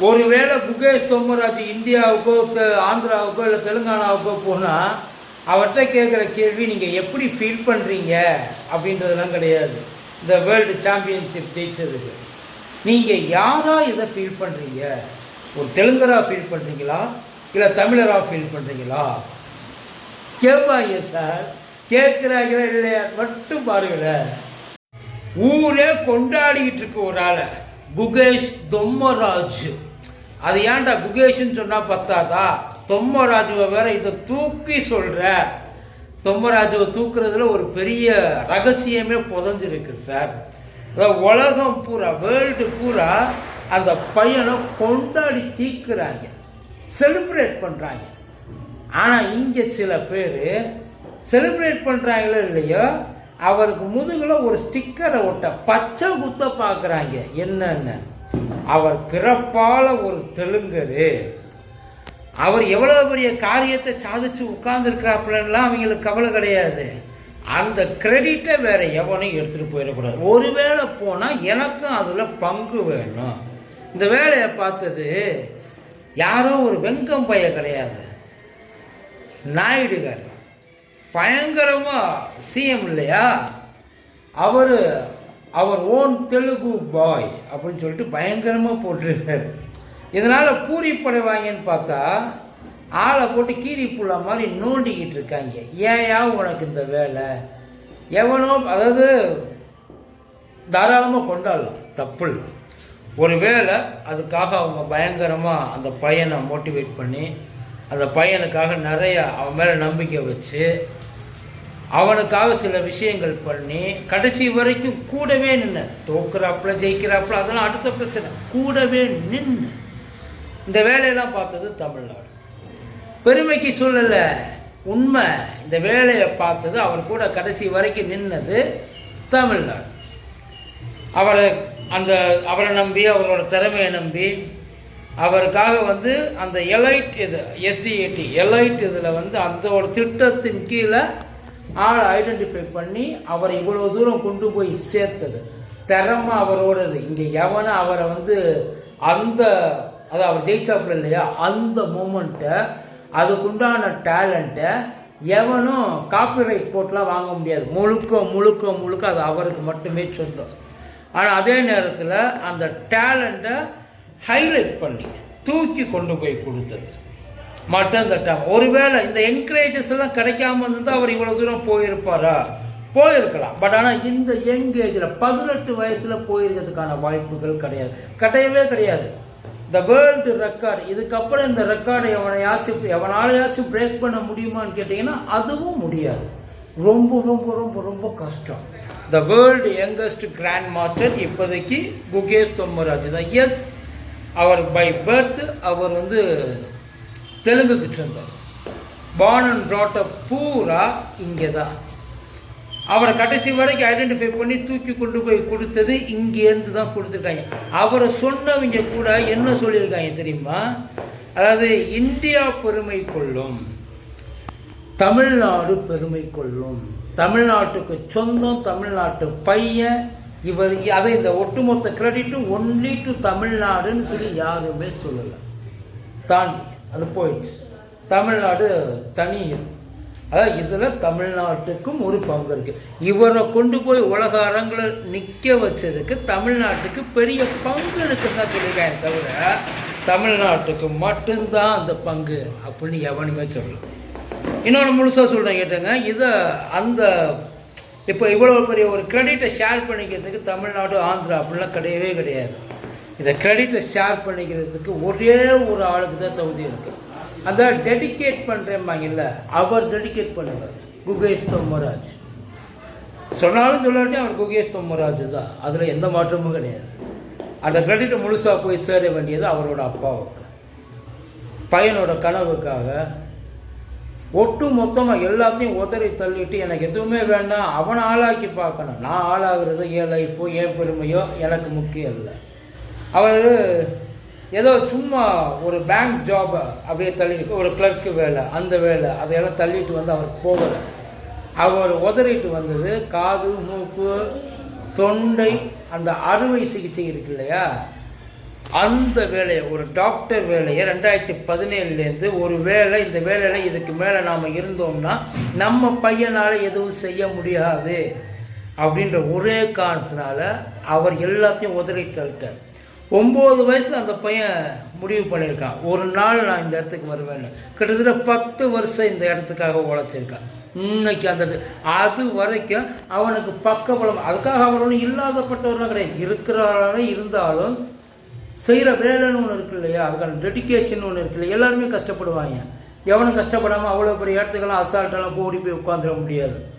ஒருவேளை முகேஷ் தொம்மராஜ் இந்தியாவுக்கோ ஆந்திராவுக்கோ இல்லை தெலுங்கானாவுக்கோ போனால் அவர்கிட்ட கேட்குற கேள்வி நீங்கள் எப்படி ஃபீல் பண்ணுறீங்க அப்படின்றதெல்லாம் கிடையாது. இந்த வேர்ல்டு சாம்பியன்ஷிப் ஜெயிச்சதுக்கு. நீங்கள் யாராக இதை ஃபீல் பண்ணுறீங்க ஒரு தெலுங்கராக ஃபீல் பண்ணுறீங்களா இல்லை தமிழராக ஃபீல் பண்ணுறீங்களா கேட்பாங்க சார். கேட்குறாங்களா இல்லையா? மட்டும் பாருங்களேன். ஊரே கொண்டாடிக்கிட்டு இருக்கு ஒரு ஆளை. புகேஷ் தொம்மராஜ். அது ஏன்டா குகேஷ்னு சொன்னால் பத்தாதா? தொம்மராஜுவை வேற இதை தூக்கி சொல்கிற தொம்மராஜுவை தூக்குறதுல ஒரு பெரிய ரகசியமே புதஞ்சிருக்கு சார். உலகம் பூரா வேர்ல்டு பூரா அந்த பையனை கொண்டாடி தீக்குறாங்க. செலிப்ரேட் பண்ணுறாங்க ஆனால் இங்கே சில பேர் செலிப்ரேட் பண்ணுறாங்களோ இல்லையோ அவருக்கு முதுகில் ஒரு ஸ்டிக்கரை ஒட்ட பச்சை குத்த பார்க்குறாங்க என்னென்ன? அவர் பிறப்பால் ஒரு தெலுங்கரு. அவர் எவ்வளோ பெரிய காரியத்தை சாதிச்சு உட்கார்ந்துருக்கிறாப்புலலாம் அவங்களுக்கு கவலை கிடையாது. அந்த கிரெடிட்டை வேறு எவனையும் எடுத்துகிட்டு போயிடக்கூடாது. ஒருவேளை போனால் எனக்கும் அதில் பங்கு வேணும். இந்த வேலையை பார்த்தது யாரோ ஒரு வெங்கம் பைய கிடையாது. நாயுடுகார். பயங்கரமாக சிஎம் இல்லையா? அவர் அவர் ஓன் தெலுங்கு பாய் அப்படின்னு சொல்லிட்டு பயங்கரமாக போட்டிருக்காரு. இதனால் பூரி படைவாங்கன்னு பார்த்தா ஆளை போட்டு கீரி புள்ள மாதிரி நோண்டிக்கிட்டு இருக்காங்க. ஏயா உனக்கு இந்த வேலை? எவனோ அதாவது தாராளமாக கொண்டாடலாம். தப்பு இல்லை. ஒருவேளை அதுக்காக அவங்க பயங்கரமாக அந்த பையனை மோட்டிவேட் பண்ணி அந்த பையனுக்காக நிறைய அவன் மேலே நம்பிக்கை வச்சு அவனுக்காக சில விஷயங்கள் பண்ணி கடைசி வரைக்கும் கூடவே நின்று தோக்குறாப்புல ஜெயிக்கிறாப்புல அதெல்லாம் அடுத்த பிரச்சனை. கூடவே நின்று இந்த வேலையெல்லாம் பார்த்தது தமிழ்நாடு. பெருமைக்கு சொல்லலை. உண்மை இந்த வேலையை பார்த்தது அவர் கூட கடைசி வரைக்கும் நின்னது தமிழ்நாடு. அவரை அந்த அவரை நம்பி அவரோட திறமையை நம்பி அவருக்காக வந்து அந்த எலைட் இது எஸ்டிஏடி எலைட் இதில் வந்து அந்த ஒரு திட்டத்தின் கீழே ஆளை ஐடென்டிஃபை பண்ணி அவரை இவ்வளோ தூரம் கொண்டு போய் சேர்த்தது. திறமை அவரோடது இங்கே எவனை அவரை வந்து அந்த அதாவது அவர் ஜெயிச்சாப்புல இல்லையா? அந்த மூமெண்ட்டை அதுக்குண்டான டேலண்ட்டை எவனும் காப்பிரைட் போட்டெலாம் வாங்க முடியாது. முழுக்க முழுக்க முழுக்க அது அவருக்கு மட்டுமே சொந்தம். ஆனால் அதே நேரத்தில் அந்த டேலண்ட்டை ஹைலைட் பண்ணி தூக்கி கொண்டு போய் கொடுத்தது. மட்டும் தட்டாம ஒருவேளை இந்த என்கரேஜஸ் எல்லாம் கிடைக்காம இருந்தால் அவர் இவ்வளோ தூரம் போயிருப்பாரா? போயிருக்கலாம். பட் ஆனால் இந்த யங் ஏஜில் பதினெட்டு வயசில் போயிருக்கிறதுக்கான வாய்ப்புகள் கிடையாது. கிடையவே கிடையாது. த வேர்ல்டு ரெக்கார்டு இதுக்கப்புறம் இந்த ரெக்கார்டை எவனையாச்சும் எவனாலையாச்சும் பிரேக் பண்ண முடியுமான்னு கேட்டிங்கன்னா அதுவும் முடியாது. ரொம்ப ரொம்ப ரொம்ப ரொம்ப கஷ்டம். The world youngest grand master இப்போதைக்கு குகேஷ் தொம்மராஜ் தான். எஸ் அவர் பை பர்த் அவர் வந்து தெலுங்குக்கு சென்றார். பார்ன் அண்ட் பூரா இங்கே தான் அவரை கடைசி வரைக்கும் ஐடென்டிஃபை பண்ணி தூக்கி கொண்டு போய் கொடுத்தது இங்கேருந்து தான் கொடுத்துருக்காங்க. அவரை சொன்னவங்க கூட என்ன சொல்லியிருக்காங்க தெரியுமா? அதாவது இந்தியா பெருமை கொள்ளும் தமிழ்நாடு பெருமை கொள்ளும் தமிழ்நாட்டுக்கு சொந்தம் தமிழ்நாட்டு பையன் இவர் அதை இந்த ஒட்டுமொத்த கிரெடிட்டும் ஒன்லி டு தமிழ்நாடுன்னு சொல்லி யாருமே சொல்லலை. தாண்டி அது போயிடுச்சு. தமிழ்நாடு தனி அதான் அதாவது இதில் தமிழ்நாட்டுக்கும் ஒரு பங்கு இருக்குது இவரை கொண்டு போய் உலக அரங்கில் நிற்க வச்சதுக்கு தமிழ்நாட்டுக்கு பெரிய பங்கு இருக்குன்னு தான் சொல்லியிருக்கேன் தவிர தமிழ்நாட்டுக்கு மட்டும்தான் அந்த பங்கு அப்படின்னு எவனுமே சொல்லலாம் இன்னொன்று முழுசாக சொல்கிறேன் கேட்டேங்க. இதை அந்த இப்போ இவ்வளோ பெரிய ஒரு கிரெடிட்டை ஷேர் பண்ணிக்கிறதுக்கு தமிழ்நாடு ஆந்திரா அப்படிலாம் கிடையவே கிடையாது. இதை கிரெடிட்டை ஷேர் பண்ணிக்கிறதுக்கு ஒரே ஒரு ஆளுக்கு தான் தகுதி இருக்குது அந்த டெடிகேட் பண்ணுறேம்பாங்கல்ல அவர் டெடிகேட் பண்ணுவார். குகேஷ் தொம்மராஜ் சொன்னாலும் சொல்லாட்டி அவர் குகேஷ் தொம்மராஜ் தான். அதில் எந்த மாற்றமும் கிடையாது. அந்த கிரெடிட்டை முழுசாக போய் சேர வேண்டியது அவரோட அப்பாவுக்கு. பையனோட கனவுக்காக ஒட்டு மொத்தமாக எல்லாத்தையும் உதறி தள்ளிட்டு எனக்கு எதுவுமே வேண்டாம் அவனை ஆளாக்கி பார்க்கணும். நான் ஆளாகிறது என் லைஃபோ என் பெருமையோ எனக்கு முக்கியம் இல்லை. அவர் ஏதோ சும்மா ஒரு பேங்க் ஜாபை அப்படியே தள்ளிட்டு ஒரு கிளர்க்கு வேலை அந்த வேலை அதையெல்லாம் தள்ளிட்டு வந்து அவர் போகலை. அவர் உதறிட்டு வந்தது காது மூக்கு தொண்டை அந்த அறுவை சிகிச்சை இருக்கு இல்லையா? அந்த வேலையை ஒரு டாக்டர் வேலையை ரெண்டாயிரத்தி பதினேழுலேருந்து ஒரு வேலை இந்த வேலையில் இதுக்கு மேலே நாம் இருந்தோம்னா நம்ம பையனால் எதுவும் செய்ய முடியாது. அப்படின்ற ஒரே காரணத்தினால அவர் எல்லாத்தையும் உதறி தள்ளிட்டார். ஒம்பது வயசில் அந்த பையன் முடிவு பண்ணியிருக்கான். ஒரு நாள் நான் இந்த இடத்துக்கு வருவேன்னு. கிட்டத்தட்ட பத்து வருஷம் இந்த இடத்துக்காக உழைச்சிருக்கான். இன்னைக்கு அந்த அது வரைக்கும் அவனுக்கு பக்கபலம் அதுக்காக அவர் ஒன்றும் இல்லாதப்பட்டவரெலாம் கிடையாது. இருக்கிறாரே இருந்தாலும் செய்கிற வேலைன்னு ஒன்று இருக்கு இல்லையா? அதுக்கான டெடிகேஷன் ஒன்று இருக்கு இல்லையா? எல்லாருமே கஷ்டப்படுவாங்க. எவனும் கஷ்டப்படாமல் அவ்வளோ பெரிய இடத்துக்கெல்லாம் அசால்ட்டெல்லாம் ஓடி போய் உட்காந்துட முடியாது.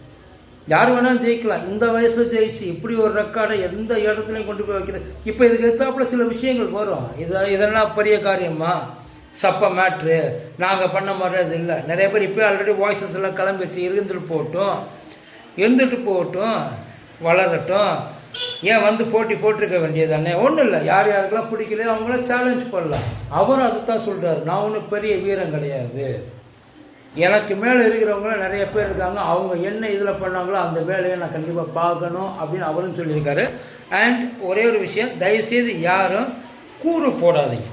யார் வேணாலும் ஜெயிக்கலாம். இந்த வயசில் ஜெயிச்சு இப்படி ஒரு ரெக்கார்டை எந்த இடத்துலையும் கொண்டு போய் வைக்கிறது. இப்போ இதுக்கு எடுத்தாப்புல சில விஷயங்கள் வரும். இது இதெல்லாம் பெரிய காரியமா? சப்ப மேட்ரு நாங்கள் பண்ண மாதிரி அது இல்லை. நிறைய பேர் இப்போ ஆல்ரெடி வாய்ஸஸ் எல்லாம் கிளம்பிடுச்சு. இருந்துட்டு போகட்டும். இருந்துட்டு போகட்டும். வளரட்டும். ஏன் வந்து போட்டி போட்டிருக்க வேண்டியது தானே ஒன்றும் இல்லை. யார் யாருக்கெல்லாம் பிடிக்கலையோ அவங்கள சேலஞ்ச் பண்ணலாம். அவரும் அதுதான் சொல்கிறாரு நான் ஒன்றும் பெரிய வீரம் கிடையாது. எனக்கு மேலே இருக்கிறவங்களும் நிறைய பேர் இருக்காங்க. அவங்க என்ன இதில் பண்ணாங்களோ அந்த வேலையை நான் கண்டிப்பாக பார்க்கணும் அப்படின்னு அவரும் சொல்லியிருக்காரு. அண்ட் ஒரே ஒரு விஷயம் தயவுசெய்து யாரும் கூறு போடாதீங்க.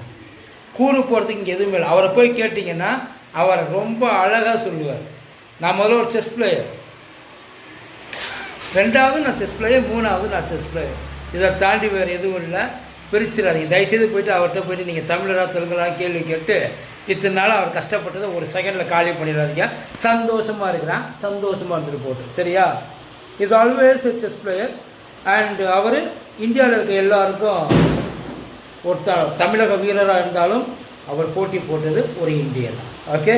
கூறு போடுறதுக்கு இங்கே எதுவுமே இல்லை. அவரை போய் கேட்டிங்கன்னா அவர் ரொம்ப அழகாக சொல்லுவார். நான் முதல்ல ஒரு செஸ் பிளேயர் ரெண்டாவது நான் செஸ் பிளேயர் மூணாவது நான் செஸ் பிளேயர் இதை தாண்டி வேறு எதுவும் இல்லை. பிரிச்சிடாதீங்க. தயவுசெய்து போயிட்டு அவர்கிட்ட போயிட்டு நீங்கள் தமிழராக தெலுங்குலாம் கேள்வி கேட்டு இத்தனை நாள் அவர் கஷ்டப்பட்டதை ஒரு செகண்டில் காலி பண்ணிடுறாருங்க சந்தோஷமாக இருக்கிறான். சந்தோஷமாக இருந்துட்டு போட்டு சரியா? Is always chess player and அவர் இந்தியாவில் இருக்க எல்லாருக்கும் ஒருத்தர் தமிழக வீரராக இருந்தாலும் அவர் போட்டி போட்டது ஒரு இந்தியன். ஓகே